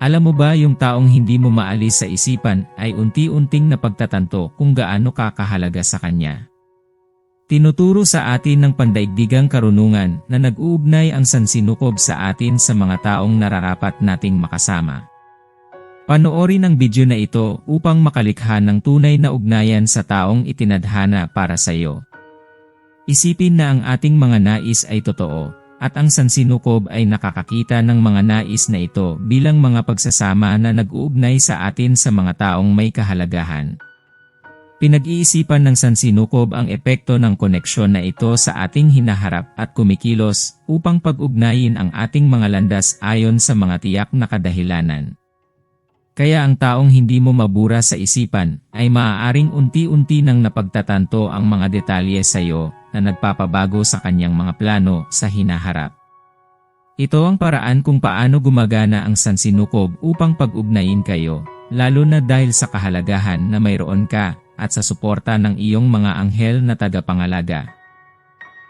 Alam mo ba yung taong hindi mo maalis sa isipan ay unti-unting napagtatanto kung gaano kakahalaga sa kanya. Tinuturo sa atin ng pandaigdigang karunungan na nag-uugnay ang sansinukob sa atin sa mga taong nararapat nating makasama. Panoorin ang video na ito upang makalikha ng tunay na ugnayan sa taong itinadhana para sa iyo. Isipin na ang ating mga nais ay totoo at ang sansinukob ay nakakakita ng mga nais na ito bilang mga pagsasama na nag-uugnay sa atin sa mga taong may kahalagahan. Pinag-iisipan ng sansinukob ang epekto ng koneksyon na ito sa ating hinaharap at kumikilos upang pag-ugnayin ang ating mga landas ayon sa mga tiyak na kadahilanan. Kaya ang taong hindi mo mabura sa isipan ay maaaring unti-unti nang napagtatanto ang mga detalye sa iyo na nagpapabago sa kanyang mga plano sa hinaharap. Ito ang paraan kung paano gumagana ang sansinukob upang pag-ugnayin kayo, lalo na dahil sa kahalagahan na mayroon ka at sa suporta ng iyong mga anghel na tagapangalaga.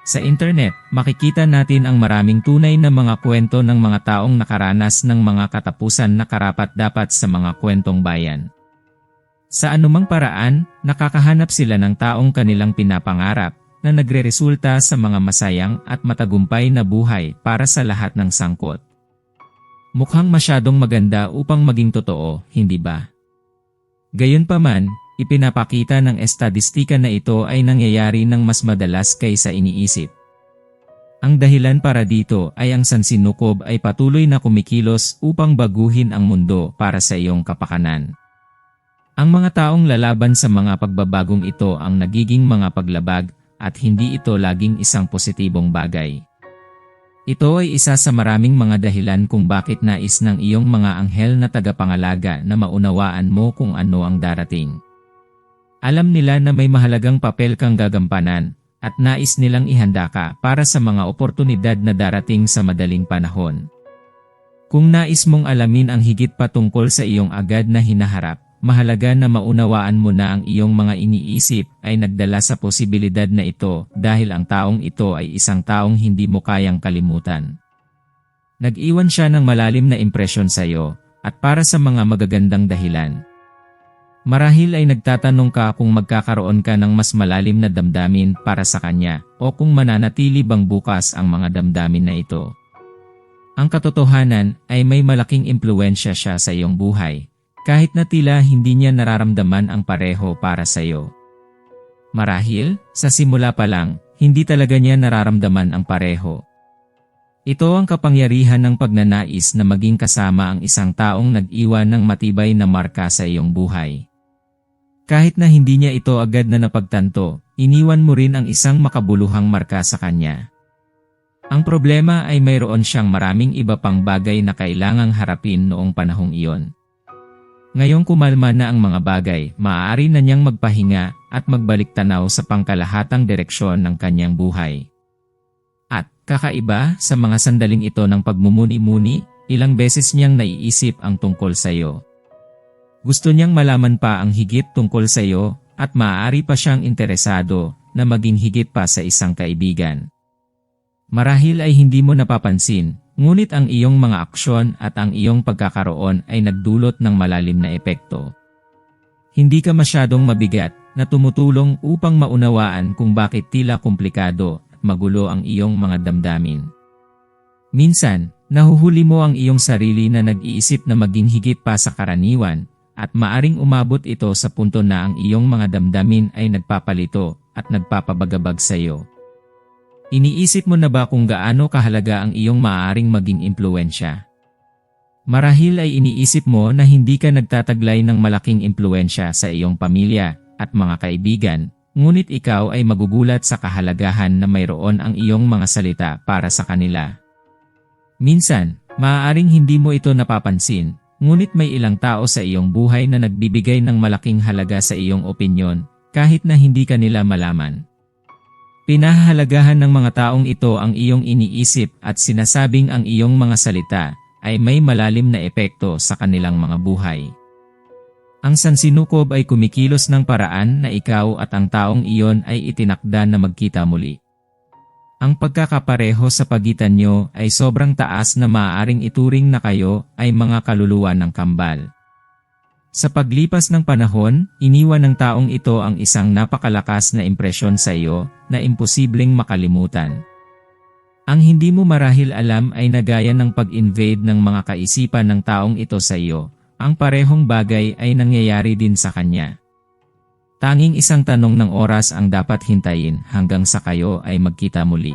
Sa internet, makikita natin ang maraming tunay na mga kwento ng mga taong nakaranas ng mga katapusan na karapat-dapat sa mga kwentong bayan. Sa anumang paraan, nakakahanap sila ng taong kanilang pinapangarap na nagreresulta sa mga masayang at matagumpay na buhay para sa lahat ng sangkot. Mukhang masyadong maganda upang maging totoo, hindi ba? Gayunpaman, ipinapakita ng estadistika na ito ay nangyayari ng mas madalas kaysa iniisip. Ang dahilan para dito ay ang sansinukob ay patuloy na kumikilos upang baguhin ang mundo para sa iyong kapakanan. Ang mga taong lalaban sa mga pagbabagong ito ang nagiging mga paglabag at hindi ito laging isang positibong bagay. Ito ay isa sa maraming mga dahilan kung bakit nais ng iyong mga anghel na tagapangalaga na maunawaan mo kung ano ang darating. Alam nila na may mahalagang papel kang gagampanan at nais nilang ihanda ka para sa mga oportunidad na darating sa madaling panahon. Kung nais mong alamin ang higit pa tungkol sa iyong agad na hinaharap, mahalaga na maunawaan mo na ang iyong mga iniisip ay nagdala sa posibilidad na ito dahil ang taong ito ay isang taong hindi mo kayang kalimutan. Nag-iwan siya ng malalim na impresyon sa iyo at para sa mga magagandang dahilan. Marahil ay nagtatanong ka kung magkakaroon ka ng mas malalim na damdamin para sa kanya o kung mananatili bang bukas ang mga damdamin na ito. Ang katotohanan ay may malaking impluensya siya sa iyong buhay kahit na tila hindi niya nararamdaman ang pareho para sa iyo. Marahil, sa simula pa lang, hindi talaga niya nararamdaman ang pareho. Ito ang kapangyarihan ng pagnanais na maging kasama ang isang taong nag-iwan ng matibay na marka sa iyong buhay. Kahit na hindi niya ito agad na napagtanto, iniwan mo rin ang isang makabuluhang marka sa kanya. Ang problema ay mayroon siyang maraming iba pang bagay na kailangang harapin noong panahong iyon. Ngayong kumalma na ang mga bagay, maaari na niyang magpahinga at magbalik tanaw sa pangkalahatang direksyon ng kanyang buhay. At kakaiba sa mga sandaling ito ng pagmumuni-muni, ilang beses niyang naiisip ang tungkol sa iyo. Gusto niyang malaman pa ang higit tungkol sa iyo at maaari pa siyang interesado na maging higit pa sa isang kaibigan. Marahil ay hindi mo napapansin, Ngunit ang iyong mga aksyon at ang iyong pagkakaroon ay nagdulot ng malalim na epekto. Hindi ka masyadong mabigat na tumutulong upang maunawaan kung bakit tila komplikado at magulo ang iyong mga damdamin. Minsan, nahuhuli mo ang iyong sarili na nag-iisip na maging higit pa sa karaniwan at maaring umabot ito sa punto na ang iyong mga damdamin ay nagpapalito at nagpapabagabag sa iyo. Iniisip mo na ba kung gaano kahalaga ang iyong maaaring maging impluensya? Marahil ay iniisip mo na hindi ka nagtataglay ng malaking impluensya sa iyong pamilya at mga kaibigan, ngunit ikaw ay magugulat sa kahalagahan na mayroon ang iyong mga salita para sa kanila. Minsan, maaaring hindi mo ito napapansin, ngunit may ilang tao sa iyong buhay na nagbibigay ng malaking halaga sa iyong opinyon, kahit na hindi ka nila malaman. Pinahahalagahan ng mga taong ito ang iyong iniisip at sinasabing ang iyong mga salita ay may malalim na epekto sa kanilang mga buhay. Ang sansinukob ay kumikilos ng paraan na ikaw at ang taong iyon ay itinakda na magkita muli. Ang pagkakapareho sa pagitan nyo ay sobrang taas na maaaring ituring na kayo ay mga kaluluwa ng kambal. Sa paglipas ng panahon, iniwan ng taong ito ang isang napakalakas na impresyon sa iyo na imposibleng makalimutan. Ang hindi mo marahil alam ay nagaya ng pag-invade ng mga kaisipan ng taong ito sa iyo, ang parehong bagay ay nangyayari din sa kanya. Tanging isang tanong ng oras ang dapat hintayin hanggang sa kayo ay magkita muli.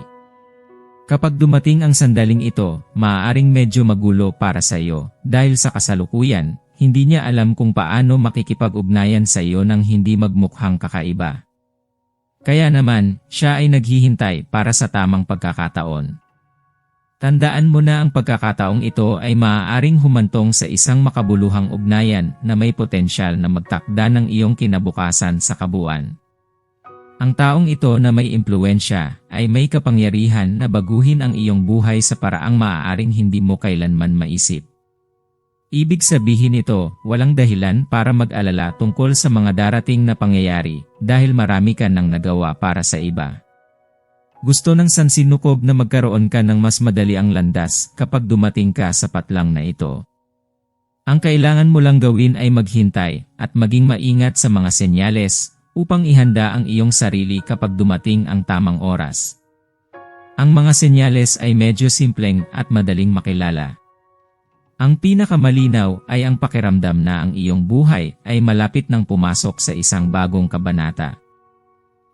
Kapag dumating ang sandaling ito, maaaring medyo magulo para sa iyo dahil sa kasalukuyan, hindi niya alam kung paano makikipag-ugnayan sa iyo nang hindi magmukhang kakaiba. Kaya naman, siya ay naghihintay para sa tamang pagkakataon. Tandaan mo na ang pagkakataong ito ay maaaring humantong sa isang makabuluhang ugnayan na may potensyal na magtakda ng iyong kinabukasan sa kabuuan. Ang taong ito na may impluensya ay may kapangyarihan na baguhin ang iyong buhay sa paraang maaaring hindi mo kailanman maisip. Ibig sabihin ito, walang dahilan para mag-alala tungkol sa mga darating na pangyayari dahil marami ka nang nagawa para sa iba. Gusto ng sansinukob na magkaroon ka ng mas madali ang landas kapag dumating ka sa patlang na ito. Ang kailangan mo lang gawin ay maghintay at maging maingat sa mga senyales upang ihanda ang iyong sarili kapag dumating ang tamang oras. Ang mga senyales ay medyo simpleng at madaling makilala. Ang pinakamalinaw ay ang pakiramdam na ang iyong buhay ay malapit ng pumasok sa isang bagong kabanata.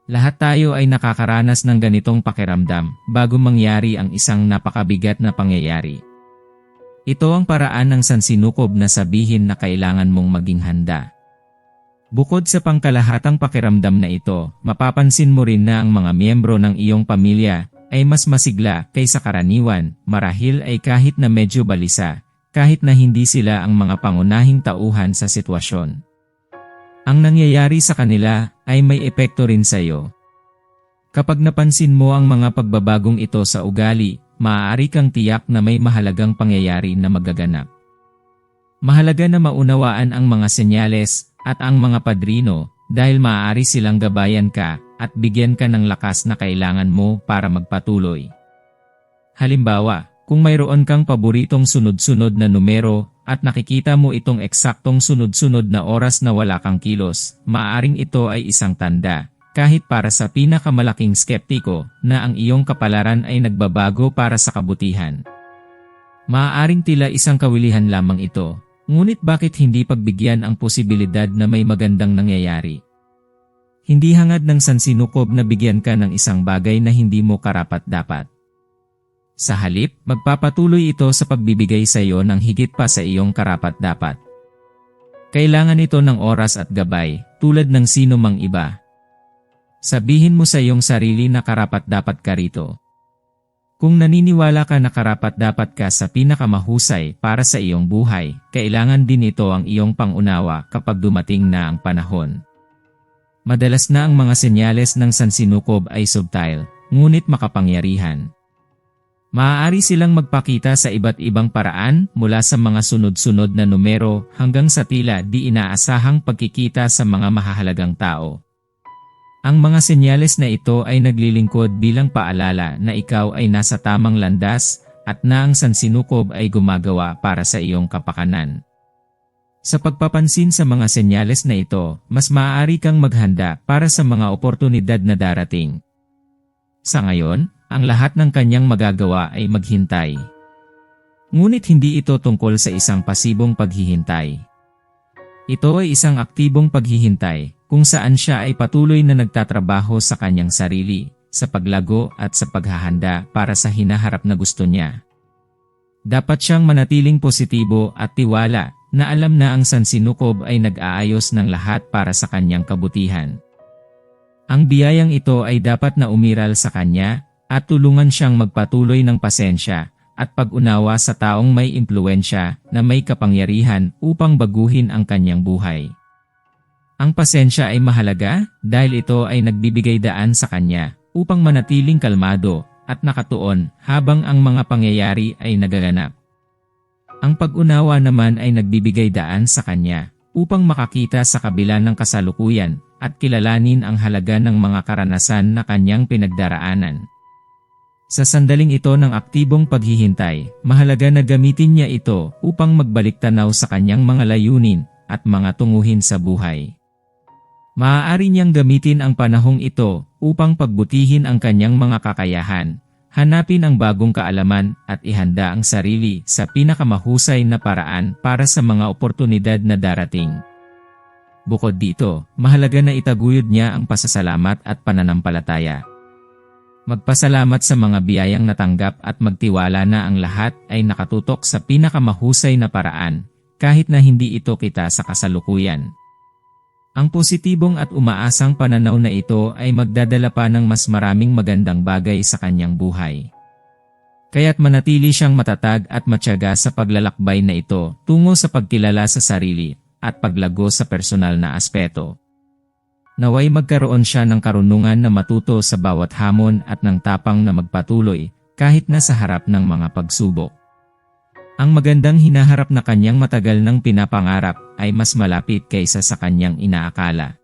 Lahat tayo ay nakakaranas ng ganitong pakiramdam bago mangyari ang isang napakabigat na pangyayari. Ito ang paraan ng sansinukob na sabihin na kailangan mong maging handa. Bukod sa pangkalahatang pakiramdam na ito, mapapansin mo rin na ang mga miyembro ng iyong pamilya ay mas masigla kaysa karaniwan, marahil ay kahit na medyo balisa, kahit na hindi sila ang mga pangunahing tauhan sa sitwasyon. Ang nangyayari sa kanila ay may epekto rin sa iyo. Kapag napansin mo ang mga pagbabagong ito sa ugali, maaari kang tiyak na may mahalagang pangyayari na magaganap. Mahalaga na maunawaan ang mga senyales at ang mga padrino dahil maaari silang gabayan ka at bigyan ka ng lakas na kailangan mo para magpatuloy. Halimbawa, kung mayroon kang paboritong sunod-sunod na numero at nakikita mo itong eksaktong sunod-sunod na oras na wala kang kilos, maaring ito ay isang tanda, kahit para sa pinakamalaking skeptiko, na ang iyong kapalaran ay nagbabago para sa kabutihan. Maaaring tila isang kawilihan lamang ito, ngunit bakit hindi pagbigyan ang posibilidad na may magandang nangyayari? Hindi hangad ng sansinukob na bigyan ka ng isang bagay na hindi mo karapat-dapat. Sa halip, magpapatuloy ito sa pagbibigay sa iyo ng higit pa sa iyong karapat-dapat. Kailangan ito ng oras at gabay, tulad ng sino mang iba. Sabihin mo sa iyong sarili na karapat-dapat ka rito. Kung naniniwala ka na karapat-dapat ka sa pinakamahusay para sa iyong buhay, kailangan din ito ang iyong pangunawa kapag dumating na ang panahon. Madalas na ang mga senyales ng sansinukob ay subtile, ngunit makapangyarihan. Maaari silang magpakita sa iba't ibang paraan mula sa mga sunod-sunod na numero hanggang sa tila di inaasahang pagkikita sa mga mahahalagang tao. Ang mga senyales na ito ay naglilingkod bilang paalala na ikaw ay nasa tamang landas at na ang sansinukob ay gumagawa para sa iyong kapakanan. Sa pagpapansin sa mga senyales na ito, mas maaari kang maghanda para sa mga oportunidad na darating. Sa ngayon, ang lahat ng kanyang magagawa ay maghintay. Ngunit hindi ito tungkol sa isang pasibong paghihintay. Ito ay isang aktibong paghihintay kung saan siya ay patuloy na nagtatrabaho sa kanyang sarili, sa paglago at sa paghahanda para sa hinaharap na gusto niya. Dapat siyang manatiling positibo at tiwala na alam na ang sansinukob ay nag-aayos ng lahat para sa kanyang kabutihan. Ang biyayang ito ay dapat na umiral sa kanya at tulungan siyang magpatuloy ng pasensya at pag-unawa sa taong may impluensya na may kapangyarihan upang baguhin ang kanyang buhay. Ang pasensya ay mahalaga dahil ito ay nagbibigay daan sa kanya upang manatiling kalmado at nakatuon habang ang mga pangyayari ay nagaganap. Ang pag-unawa naman ay nagbibigay daan sa kanya upang makakita sa kabila ng kasalukuyan at kilalanin ang halaga ng mga karanasan na kanyang pinagdaraanan. Sa sandaling ito ng aktibong paghihintay, mahalaga na gamitin niya ito upang magbalik tanaw sa kanyang mga layunin at mga tunguhin sa buhay. Maaari niyang gamitin ang panahong ito upang pagbutihin ang kanyang mga kakayahan, hanapin ang bagong kaalaman at ihanda ang sarili sa pinakamahusay na paraan para sa mga oportunidad na darating. Bukod dito, mahalaga na itaguyod niya ang pasasalamat at pananampalataya. Magpasalamat sa mga biyayang natanggap at magtiwala na ang lahat ay nakatutok sa pinakamahusay na paraan, kahit na hindi ito kita sa kasalukuyan. Ang positibong at umaasang pananaw na ito ay magdadala pa ng mas maraming magandang bagay sa kanyang buhay. Kaya't manatili siyang matatag at matyaga sa paglalakbay na ito tungo sa pagkilala sa sarili at paglago sa personal na aspeto. Naway magkaroon siya ng karunungan na matuto sa bawat hamon at ng tapang na magpatuloy kahit na sa harap ng mga pagsubok. Ang magandang hinaharap na kanyang matagal ng pinapangarap ay mas malapit kaysa sa kanyang inaakala.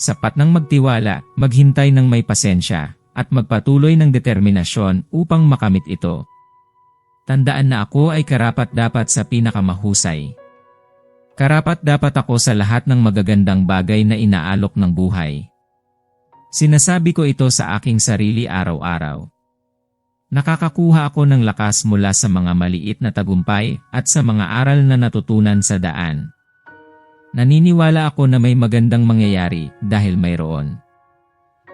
Sapat ng magtiwala, maghintay ng may pasensya, at magpatuloy ng determinasyon upang makamit ito. Tandaan na ako ay karapat dapat sa pinakamahusay. Karapat dapat ako sa lahat ng magagandang bagay na inaalok ng buhay. Sinasabi ko ito sa aking sarili araw-araw. Nakakakuha ako ng lakas mula sa mga maliit na tagumpay at sa mga aral na natutunan sa daan. Naniniwala ako na may magandang mangyayari dahil mayroon.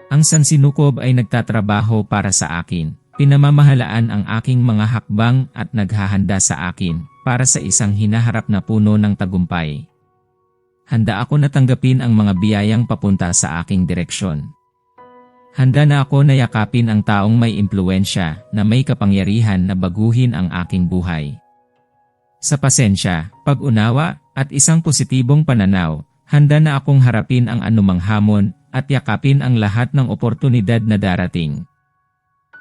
Ang sansinukob ay nagtatrabaho para sa akin, pinamamahalaan ang aking mga hakbang at naghahanda sa akin para sa isang hinaharap na puno ng tagumpay. Handa ako na tanggapin ang mga biyayang papunta sa aking direksyon. Handa na ako na yakapin ang taong may impluensya na may kapangyarihan na baguhin ang aking buhay. Sa pasensya, pag-unawa, at isang positibong pananaw, handa na akong harapin ang anumang hamon at yakapin ang lahat ng oportunidad na darating.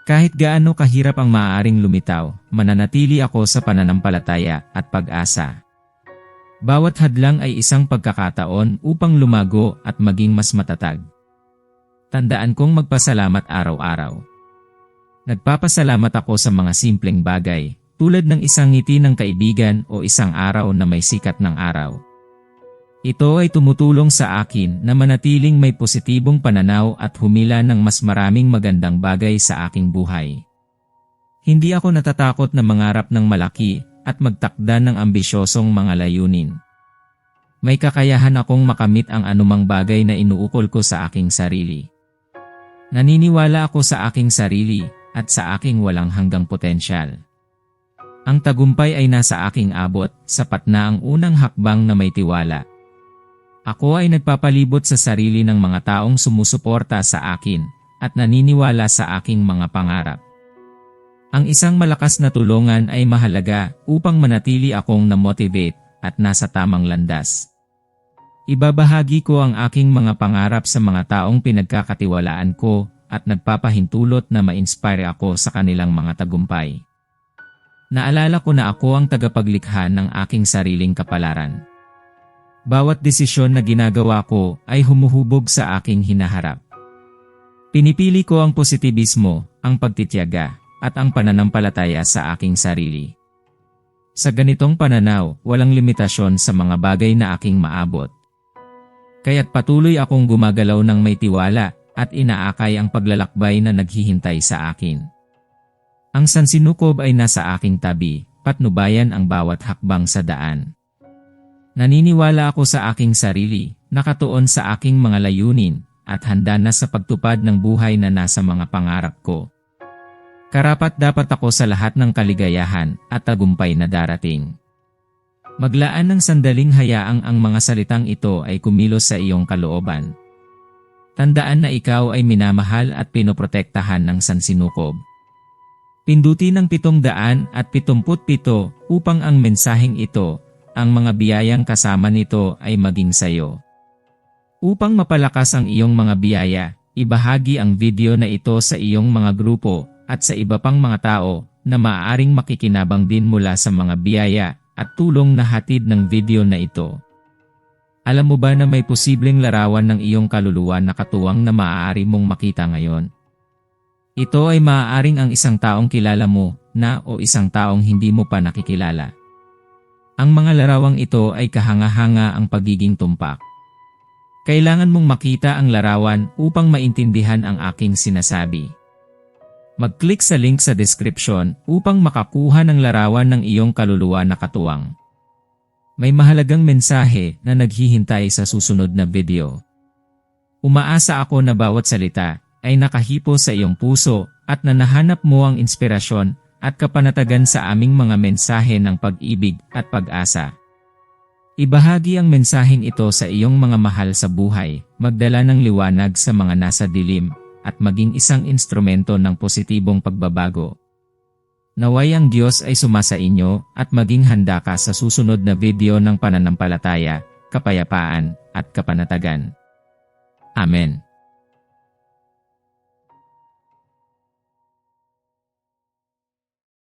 Kahit gaano kahirap ang maaaring lumitaw, mananatili ako sa pananampalataya at pag-asa. Bawat hadlang ay isang pagkakataon upang lumago at maging mas matatag. Tandaan kong magpasalamat araw-araw. Nagpapasalamat ako sa mga simpleng bagay, tulad ng isang ngiti ng kaibigan o isang araw na may sikat ng araw. Ito ay tumutulong sa akin na manatiling may positibong pananaw at humila ng mas maraming magandang bagay sa aking buhay. Hindi ako natatakot na mangarap ng malaki at magtakda ng ambisyosong mga layunin. May kakayahan akong makamit ang anumang bagay na inuukol ko sa aking sarili. Naniniwala ako sa aking sarili at sa aking walang hanggang potensyal. Ang tagumpay ay nasa aking abot, sapat na ang unang hakbang na may tiwala. Ako ay nagpapalibot sa sarili ng mga taong sumusuporta sa akin at naniniwala sa aking mga pangarap. Ang isang malakas na tulungan ay mahalaga upang manatili akong na-motivate at nasa tamang landas. Ibabahagi ko ang aking mga pangarap sa mga taong pinagkakatiwalaan ko at nagpapahintulot na ma-inspire ako sa kanilang mga tagumpay. Naalala ko na ako ang tagapaglikha ng aking sariling kapalaran. Bawat desisyon na ginagawa ko ay humuhubog sa aking hinaharap. Pinipili ko ang positibismo, ang pagtitiyaga, at ang pananampalataya sa aking sarili. Sa ganitong pananaw, walang limitasyon sa mga bagay na aking maabot. Kaya't patuloy akong gumagalaw ng may tiwala at inaakay ang paglalakbay na naghihintay sa akin. Ang sansinukob ay nasa aking tabi, patnubayan ang bawat hakbang sa daan. Naniniwala ako sa aking sarili, nakatuon sa aking mga layunin, at handa na sa pagtupad ng buhay na nasa mga pangarap ko. Karapat dapat ako sa lahat ng kaligayahan at tagumpay na darating. Maglaan ng sandaling hayaang ang mga salitang ito ay kumilos sa iyong kalooban. Tandaan na ikaw ay minamahal at pinoprotektahan ng sansinukob. Pinduti ng pitong daan at pitumput pito upang ang mensaheng ito ang mga biyayang kasama nito ay maging sayo. Upang mapalakas ang iyong mga biyaya, ibahagi ang video na ito sa iyong mga grupo at sa iba pang mga tao na maaaring makikinabang din mula sa mga biyaya at tulong na hatid ng video na ito. Alam mo ba na may posibleng larawan ng iyong kaluluwa na katuwang na maaari mong makita ngayon? Ito ay maaaring ang isang taong kilala mo na o isang taong hindi mo pa nakikilala. Ang mga larawang ito ay kahanga-hanga ang pagiging tumpak. Kailangan mong makita ang larawan upang maintindihan ang aking sinasabi. Mag-click sa link sa description upang makakuha ng larawan ng iyong kaluluwa na katuwang. May mahalagang mensahe na naghihintay sa susunod na video. Umaasa ako na bawat salita ay nakahipo sa iyong puso at na nahanap mo ang inspirasyon at kapanatagan sa aming mga mensahe ng pag-ibig at pag-asa. Ibahagi ang mensaheng ito sa iyong mga mahal sa buhay, magdala ng liwanag sa mga nasa dilim, at maging isang instrumento ng positibong pagbabago. Naway ang Diyos ay sumasa inyo at maging handa ka sa susunod na video ng pananampalataya, kapayapaan, at kapanatagan. Amen.